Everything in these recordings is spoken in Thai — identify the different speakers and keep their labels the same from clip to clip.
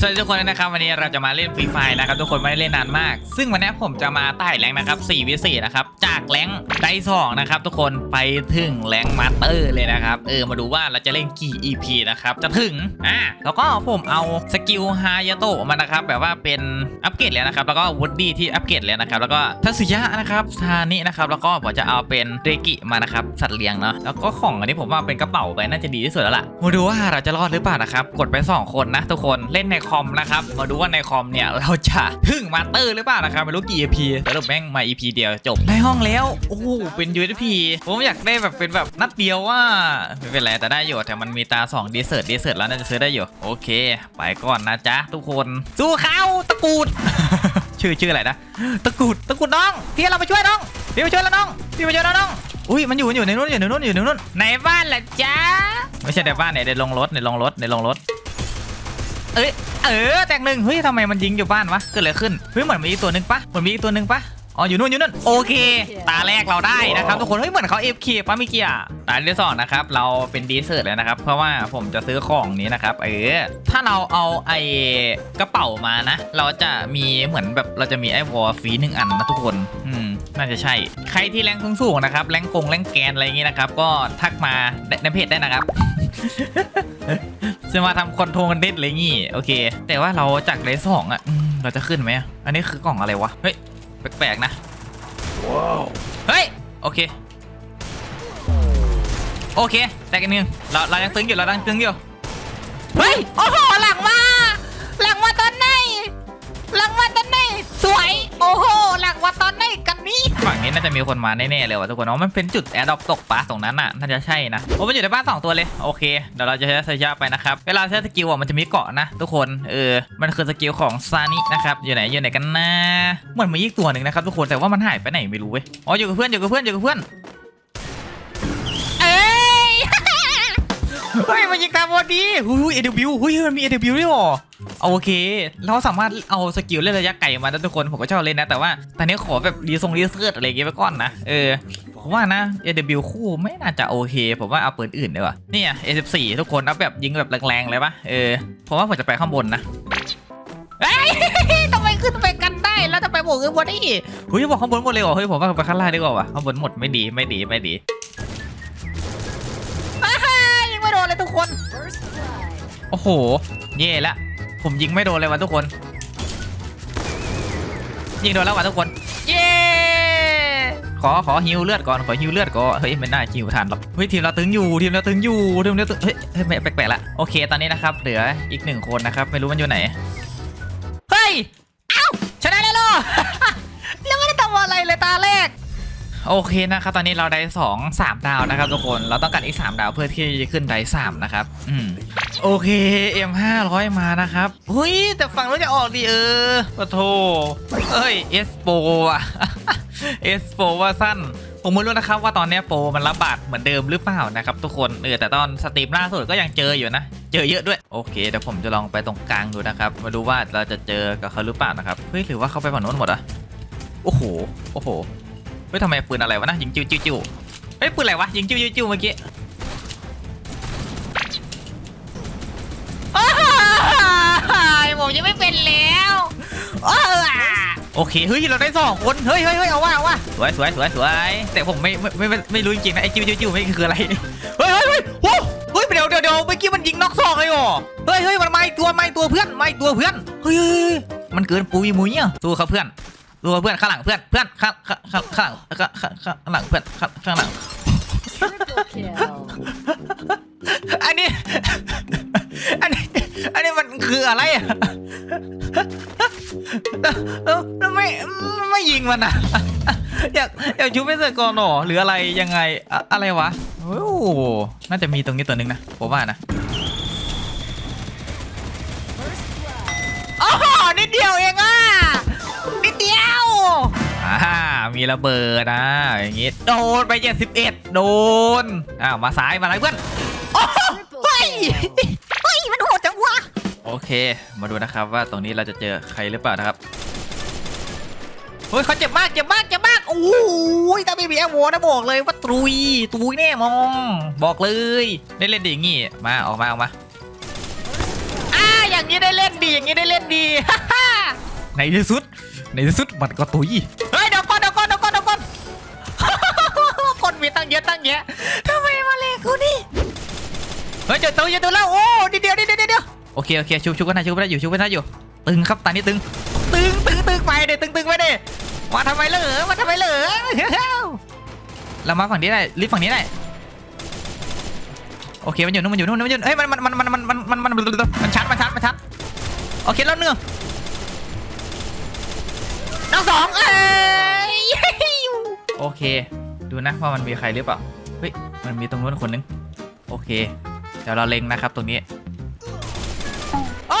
Speaker 1: สวัสดีทุกคนนะครับวันนี้เราจะมาเล่นฟรีไฟนะครับทุกคนไม่ได้เล่นนานมาก ซึ่งวันนี้ผมจะมาไต่แรงนะครับ4วิ4นะครับจากแรงได้สองนะครับทุกคนไปถึงแรงมาสเตอร์เลยนะครับเออมาดูว่าเราจะเล่นกี่ EP นะครับจะถึงอ่าแล้วก็ผมเอาสกิลฮายาโตะมานะครับแบบว่าเป็นอัปเกรดแล้วนะครับแล้วก็วูดดี้ที่อัปเกรดแล้วนะครับแล้วก็ทัศยะนะครับทานินะครับแล้วก็ผมจะเอาเป็นเรกิมานะครับสัตว์เลี้ยงเนาะแล้วก็ของอันนี้ผมว่าเป็นกระเป๋าไปน่าจะดีที่สุดแล้วล่ะมาดูว่าเราจะรอดหรือเปล่านะครับกดไปสองคนนะทุกคนเล่นในคอมนะครับ มาดูว่าในคอมเนี่ยเราจะถึงมาสเตอร์หรือเปล่านะครับไม่รู้กี่ EP แต่รูปแม่งมา EP เดียวจบได้ห้องแล้วโอ้โหเป็น USP ผมอยากได้แบบเป็นแบบนัดเดียวว่าไม่เป็นไรแต่ได้อยู่แต่มันมีตา2ดีเซอร์ดีเซอร์แล้วน่าจะซื้อได้อยู่ โอเค ไปก่อนนะจ๊ะทุกคนสู้เขาตะกรูด ชื่อชื่ออะไรนะตะกรูดตะกรูดน้องพี่เราไปช่วยน้องพี่ไปช่วยแล้วน้องพี่ไปช่วยแล้วน้องอุ้ยมันอยู่มันอยู่ในนู้นอยู่ในนู้นอยู่ในนู้นในบ้านแหละจ๊ะไม่ใช่ในบ้านเนี่ยในโรงรถในโรงรถในโรงรถ เอ้ยเออแตกหนึ่งเฮ้ยทำไมมันยิงอยู่บ้านวะเกิดอะไรขึ้นเฮ้ยเหมือนมีอีกตัวหนึ่งปะเหมือนมีอีกตัวหนึ่งปะอ๋ออยู่นู่นอยู่นู่นโอเค ตาแรกเราได้นะครับทุกคนเฮ้ยเหมือนเขาเอฟเคปะมิเกียตาที่สองนะครับเราเป็นดีเซอร์แล้วนะครับ เพราะว่าผมจะซื้อของนี้นะครับเออถ้าเราเอาไอ้กระเป๋ามานะ เราจะมีเหมือนแบบเราจะมีไอ้วอลฟรีหนึ่งอันนะทุกคนอืมน่าจะใช่ ใครที่แรงสูงๆนะครับแรงกงแรงแกนอะไรอย่างงี้นะครับก็ทักมาในเพจได้นะครับ จะมาทำคอนโทรลกันเด็ดเลยงี้โอเค แต่ว่าเราจากเลสสองอะอืมเราจะขึ้นไหมอะอันนี้คือกล่องอะไรวะ เฮ้ย แปลกๆนะเฮ้ย โอเค โอเค แต่กันหนึ่งเราเรายังตึงอยู่เรายังตึงอยู่ เฮ้ย โอ้โห หลังมา น่าจะมีคนมาแน่ๆเลยว่ะทุกคนเนาะมันเป็นจุดแอร์ดรอปตกปะตรงนั้นน่ะน่าจะใช่นะโอ้มันอยู่ในบ้านสองตัวเลยโอเคเดี๋ยวเราจะใช้สยาไปนะครับเวลาใช้สกิลอะมันจะมีเกาะนะ ทุกคนเออมันคือสกิลของซานินะครับอยู่ไหนอยู่ไหนกันนะเหมือนมีอีกตัวหนึ่งนะครับทุกคนแต่ว่ามันหายไปไหนไม่รู้เว้ยอ๋ออยู่กับเพื่อนอยู่กับเพื่อนอยู่กับเพื่อนเอ้ยเฮ้ยมันยิงตามบอดีหุ้ยเอเดบิวหุ้ยมันมีเอเดบิวด้วยเหรอ โอเค เราสามารถเอาสกิลเล่นระยะไกลมาได้ทุกคนผมก็ชอบเล่นนะ แต่ว่าตอนนี้ขอแบบรีทรงรีเสิร์ชอะไรอย่างเงี้ยไปก่อนนะเออผมว่านะ AW คู่ไม่น่าจะโอเค ผมว่าเอาปืนอื่นดีกว่านี่อะ A14 ทุกคนเอาแบบยิงแบบแรงๆเลยปะเออผมว่าผมจะไปข้างบนนะเอ้ยทำไมขึ้นไปกันได้แล้วจะไปบอกข้างบนได้เฮ้ยบอกข้างบนหมดเลยเหรอเฮ้ยผมว่าไปข้างล่างดีกว่าข้างบนหมดไม่ดีไม่ดีไม่ดียิงไม่โดนเลยทุกคน โอ้โห เย่ละ ผมยิงไม่โดนเลยวะทุกคน ยิงโดนแล้ววะทุกคน เย่ขอขอฮิวเลือดก่อน ขอฮิวเลือดก่อน เฮ้ยไม่น่าฮิวทันหรอก เฮ้ยทีมเราตึงอยู่ ทีมเราตึงอยู่ ทีมเราตึง เฮ้ยเฮ้ยไม่แปลกๆละ โอเค ตอนนี้นะครับ เหลืออีกหนึ่งคนนะครับ ไม่รู้มันอยู่ไหน เฮ้ย เอ้า ชนะเลยเหรอยังไม่ได้ทำอะไรเลยตาแรก โอเคนะครับตอนนี้เราได้สองสามดาวนะครับทุกคนเราต้องการอีกสามดาวเพื่อที่จะขึ้นได้สามนะครับอืมโอเค M 5 0 0มานะครับเฮ้ยแต่ฝั่งนู้นจะออกดีเออปะโทเอ้ย S Pro อะ S Pro ว่าสั้นผมไม่รู้นะครับว่าตอนเนี้ยโปรมันระบาดเหมือนเดิมหรือเปล่านะครับทุกคนเออแต่ตอนสตรีมล่าสุดก็ยังเจออยู่นะ เจอเยอะด้วยโอเคเดี๋ยวผมจะลองไปตรงกลางดูนะครับมาดูว่าเราจะเจอกับเขาหรือเปล่านะครับเฮ้ยหรือว่าเขาไปฝั่งนู้นหมดอะโอ้โหโอ้โห เฮ้ยทำไมปืนอะไรวะนะยิงจิ้วจิ้วจิ้วเฮ้ยปืนอะไรวะยิงจิ้วจิ้วจิ้วเมื่อกี้ผมยังไม่เป็นแล้วโอเคเฮ้ยเราได้สองคนเฮ้ยเฮ้ยเฮ้ยเอาว่าเอาว่าสวยสวยสวยสวยแต่ผมไม่ไม่ไม่ไม่ไม่รู้จริงๆนะไอ้จิ้วจิ้วจิ้วไม่คืออะไรเฮ้ยเฮ้ยเฮ้ยโอ้เฮ้ยเดี๋ยวเดี๋ยวเดี๋ยวเมื่อกี้มันยิงนอกซอกเลยเหรอเฮ้ยเฮ้ยมันไม่ตัวไม่ตัวเพื่อนไม่ตัวเพื่อนเฮ้ยเฮ้ยเฮ้ยมันเกินปุยมุยเนี่ยสู้เขาเพื่อน สู้เพื่อนข้างหลังเพื่อนเพื่อนข้างข้างข้างข้างข้างข้างข้างหลังเพื่อนข้างข้างหลัง
Speaker 2: Triple kill.
Speaker 1: อันนี้ อันนี้ อันนี้มันคืออะไรอะแล้วแล้วไม่ไม่ยิงมันอะ อยากอยากชุบไปเสร็จก่อนหรอหรืออะไรยังไงอะอะไรวะ โอ้โหน่าจะมีตรงนี้ตัวหนึ่งนะผมว่านะ มีระเบิดนะอย่างงี้โดนไป 71 โดนอ้าวมาซ้ายมาอะไรเพื่อนโอ้โห
Speaker 2: Triple
Speaker 1: เฮ้ย
Speaker 2: kill.
Speaker 1: เฮ้ยมันโหดจังวะโอเค มาดูนะครับว่าตรงนี้เราจะเจอใครหรือเปล่านะครับเฮ้ยเขาเจ็บมากเจ็บมากเจ็บมากโอ้ยถ้าไม่มีแอร์โวนะบอกเลยว่าตุยตุยแน่มอง บอกเลยได้เล่นดีอย่างงี้มาออกมาออกมาอ่าอย่างนี้ได้เล่นดีในที่สุดในที่สุดมันก็ตุยเฮ้ยเดี๋ยวก่อนเดี๋ย มีตั้งเยอะตั้งแยะทำไมมาเลกูนี่เฮ้ยเจอตัวเจอตัวแล้วโอ้นิดเดียวนิดเดียวนิดเดียวโอเคโอเคชุบชุบกันนะชุบกันนะอยู่ชุบกันนะอยู่ ตึงครับตอนนี้ตึง ตึงตึงตึงไปเด็ตึงตึงไปเด็มาทำไมเหรอมาทำไมเหรอเรามาฝั่งนี้ได้รีบฝั่งนี้ได้โอเคมันอยู่นู่นมันอยู่นู่นมันอยู่เฮ้ยมันมันมันมันมันมันมันมันมันชัดมันชัดมันชัดโอเคแล้วเนื้อน้องสองเอ้ยโอเค ดูนะว่ามันมีใครหรือเปล่า เฮ้ย มันมีตรงนู้นคนนึง โอเค เดี๋ยวเราเล็งนะครับตรงนี้ โอ้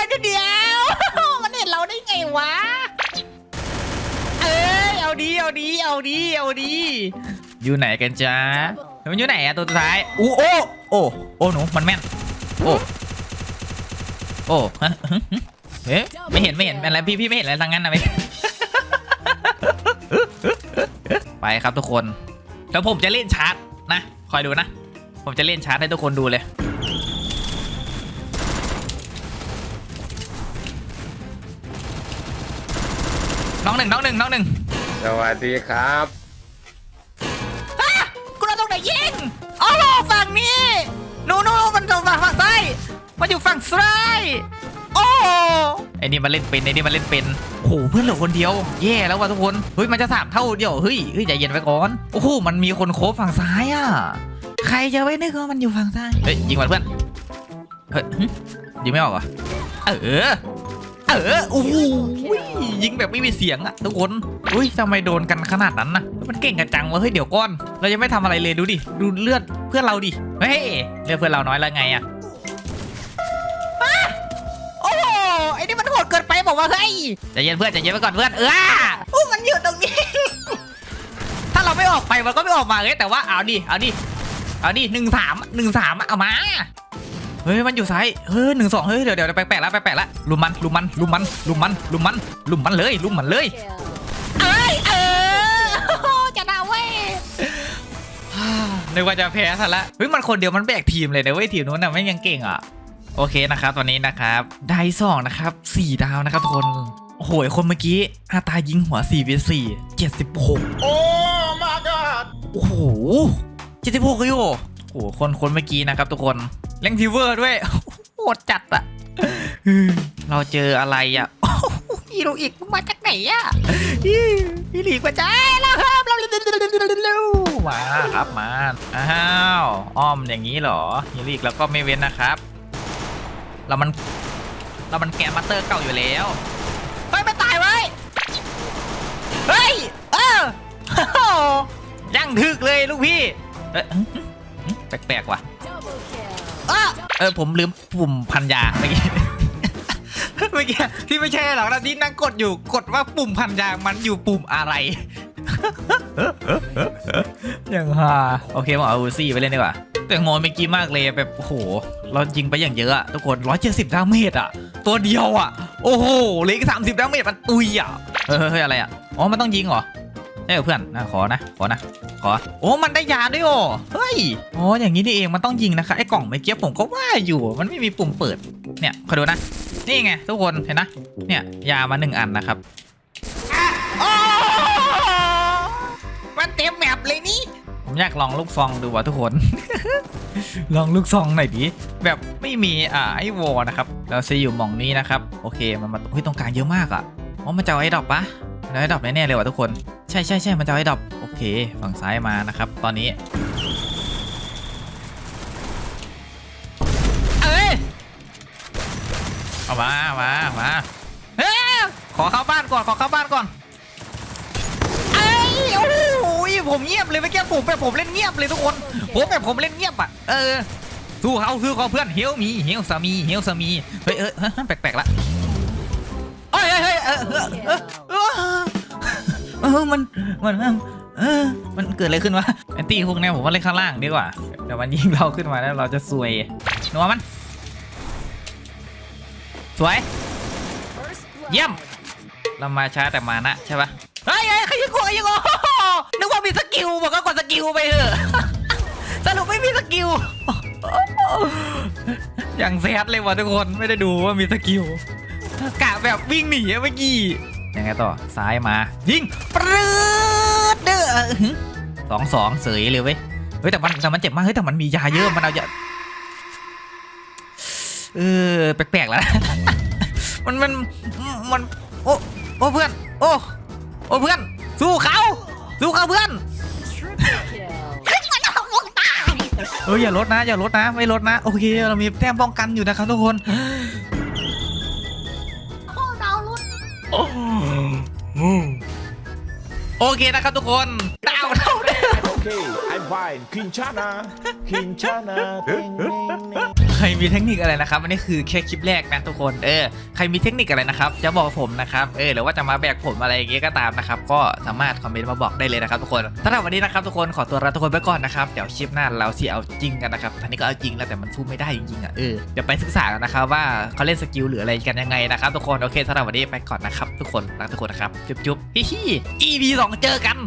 Speaker 1: ยเดี๋ยว มันเห็นเราได้ไงวะ เอ้ย เอาดี เอาดี เอาดี เอาดี อยู่ไหนกันจ๊ะมันอยู่ไหนอะตัวสุดท้ายอู้โอ้ โอ้ โอ้ หนู มันแม่น โอ้ โอ้ ฮะเอ๊ะไม่เห็น ไม่เห็น อะไร พี่ พี่ไม่เห็นอะไรทั้งนั้นนะไม่ ไปครับทุกคนแล้วผมจะเล่นชาร์จนะคอยดูนะ ผมจะเล่นชาร์จให้ทุกคนดูเลย น้องหนึ่งน้องหนึ่งน้องหนึ่ง
Speaker 3: สวัสดีครับ
Speaker 1: กูเราตรงไหนยิงโอ้โหฝั่งนี้หนูหนูมันตรงฝั่งฝั่งซ้ายมันอยู่ฝั่งซ้าย โอ้ไอ้นี่มันเล่นเป็นไอ้นี่มันเล่นเป็นโอ้โหเพื่อนเหลือคนเดียว แย่แล้วว่ะทุกคนเฮ้ยมันจะสามเท่าเดียวเฮ้ยเฮ้ยใจเย็นไว้ก่อนโอ้โหมันมีคนโคบฝั่งซ้ายอะใครจะไว้นึกว่ามันอยู่ฝั่งซ้ายเฮ้ยยิงมันเพื่อนเฮ้ยยิงไม่ออกเหรอเออเออโอ้โหยิงแบบไม่มีเสียงอะทุกคนอุ้ยทำไมโดนกันขนาดนั้นนะมันเก่งกันจังวะเฮ้ยเดี๋ยวก่อน เรายังไม่ทำอะไรเลยดูดิดูเลือดเพื่อนเราดิเฮ้ยเลือดเพื่อนเราน้อยแล้วไงอะ ไอ้นี่มันโหดเกินไปบอกว่าเฮ้ยใจเย็นเพื่อนใจเย็นไว้ก่อนเพื่อนเออโอ้มันอยู่ตรงนี้ ถ้าเราไม่ออกไปมันก็ไม่ออกมาเฮ้ยแต่ว่าเอาดิเอาดิเอาดิหนึ่งสามหนึ่งสามเอามาเฮ้ยมันอยู่ซ้ายเฮ้ยหนึ่งสองเฮ้ยเดี๋ยวเดี๋ยวแปลกๆแล้วแปลกๆแล้วลุมมันลุมมันลุมมันลุมมันลุมมันลุมมันเลยลุมมันเลย
Speaker 2: Kill.
Speaker 1: เอ้ยเออจะได้เว้ยนึกว่าจะแพ้ซะละเฮ้ยมันคนเดียวมันแบกทีมเลยนะเว้ยทีมนู้นน่ะไม่งยังเก่งอะ โอเคนะครับตอนนี้นะครับได้สองนะครับสี่ดาวนะครับทุกคนโอ้โหคนเมื่อกี้อาตายิงหัว4 v 4 76
Speaker 3: โอ้ my god
Speaker 1: โอ้โห76เลยโอ้โหคนคนเมื่อกี้นะครับทุกคนเล่งฟิเวอร์ด้วยโหดจัดอะเราเจออะไรอะโอ้โหฮีโร่อีกมึงมาจากไหนอะฮีหลีกว่าใจแล้วครับเราเร็วๆๆมาครับมาอ้าวอ้อมอย่างนี้เหรอฮีโร่อีกแล้วก็ไม่เว้นนะครับ เรามัน เรามันแกนมาสเตอร์เก่าอยู่แล้ว เฮ้ยไม่ตายไว้ เฮ้ย เออยังถึกเลยลูกพี่ เอ้ยแปลกๆว่ะ
Speaker 2: Double kill.
Speaker 1: อ้อเออผมลืมปุ่มพันยาเมื่อกี้เมื่อกี้ที่ไม่ใช่หรอกนะที่นั่งกดอยู่กดว่าปุ่มพันยางมันอยู่ปุ่มอะไรอย่างฮาโอเคผมเอาอูซี่ไปเล่นดีกว่า แต่งงเมื่อกี้มากเลยแบบโอ้โห เรายิงไปอย่างเยอะอะทุกคน 170ดาเมจอะตัวเดียวอะโอ้โหเหล็กสามสิบดาเมจมันตุยอะเฮ้ยเฮ้ยเฮ้ยอะไรอะอ๋อมันต้องยิงเหรอใช่เหรอเพื่อนนะขอนะขอนะขอโอ้มันได้ยาด้วยโอ้เฮ้ยอ๋ออย่างนี้นี่เองมันต้องยิงนะคะไอ้กล่องเมื่อกี้ผมก็ว่าอยู่มันไม่มีปุ่มเปิดเนี่ยขอดูนะนี่ไงทุกคนเห็นนะเนี่ยยามาหนึ่งอันนะครับมันเต็มแมปเลยนี่ อยากลองลูกซองดูว่ะทุกคน ลองลูกซองหน่อยดิแบบไม่มีอ่าไอวอนะครับเราซีอยู่หม่องนี้นะครับโอเคมันมาเฮ้ยตรงกลางเยอะมากอะอ๋อมันจะเอาไอ้ดอกปะมันเอาไอ้ดอกแน่ๆเลยว่ะทุกคนใช่ใช่ใช่มันจะเอาไอ้ดอกโอเค ฝั่งซ้ายมานะครับ ตอนนี้เอ้ยเอามามามาเอ้ยขอเข้าบ้านก่อนขอเข้าบ้านก่อน ผมเงียบเลยเมื่อกี้ผมแบบผมเล่นเงียบเลยทุกคนผมแบบผมเล่นเงียบอะเออสู้เขาสู้เขาเพื่อนเฮลมีเฮลสามีเฮลสามีเฮ้ยเออเฮ้ยแปลกๆละเฮ้ยเฮ้ยเฮ้ยเออเออเออเออเออมันมันเออมันเกิดอะไรขึ้นวะแอนตี้พวกเนี้ยผมว่าเล่นข้างล่างดีกว่าเดี๋ยวมันยิงเราขึ้นมาแล้วเราจะซวยหนัวมันสวย
Speaker 2: First blood.
Speaker 1: เยี่ยมเรามาช้าแต่มานะใช่ปะเฮ้ยเฮ้ยใครยิงกูใครยิงกู นึกว่ามีสกิลบอกก็กดสกิลไปเถอะ สรุปไม่มีสกิล อย่างแซดเลยว่ะทุกคนไม่ได้ดูว่ามีสกิลกะแบบวิ่งหนีเมื่อกี้ ยังไงต่อ ซ้ายมา ยิงปรืดเด้อสองสองเสยเลยเว้ย เฮ้ยแต่มันแต่มันเจ็บมาก เฮ้ยแต่มันมียาเยอะมันเอายาเออแปลกๆแล้ว มันมันมันโอ้โอ้เพื่อน โอ้โอ้เพื่อน สู้เขา สู้เขาเพื่อน
Speaker 2: Triple kill.
Speaker 1: เอออย่าลดนะอย่าลดนะไม่ลดนะโอเคเรามีแต้มป้องกันอยู่นะครับทุกคนโอเคนะครับทุกคน
Speaker 4: fine. Kinchana, Kinchana, ding, ding, ding.
Speaker 1: ใครมีเทคนิคอะไรนะครับ อันนี้คือแค่คลิปแรกนะทุกคน เออ ใครมีเทคนิคอะไรนะครับ จะบอกผมนะครับ เออ หรือว่าจะมาแบกผมอะไรอย่างเงี้ยก็ตามนะครับ ก็สามารถคอมเมนต์มาบอกได้เลยนะครับทุกคนสำหรับวันนี้นะครับทุกคน ขอตัวลาทุกคนไปก่อนนะครับ เดี๋ยวคลิปหน้าเราสิเอาจริงกันนะครับทันนี้ก็เอาจริงแล้วแต่มันสู้ไม่ได้จริงๆอะ เออ เดี๋ยวไปศึกษากันนะครับว่าเขาเล่นสกิลหรืออะไรกันยังไงนะครับทุกคน โอเคสำหรับวันนี้ไปก่อนนะครับทุกคน รักทุกคนนะครับ จุ๊บจุ๊บฮิฮิ EP สองเจอกัน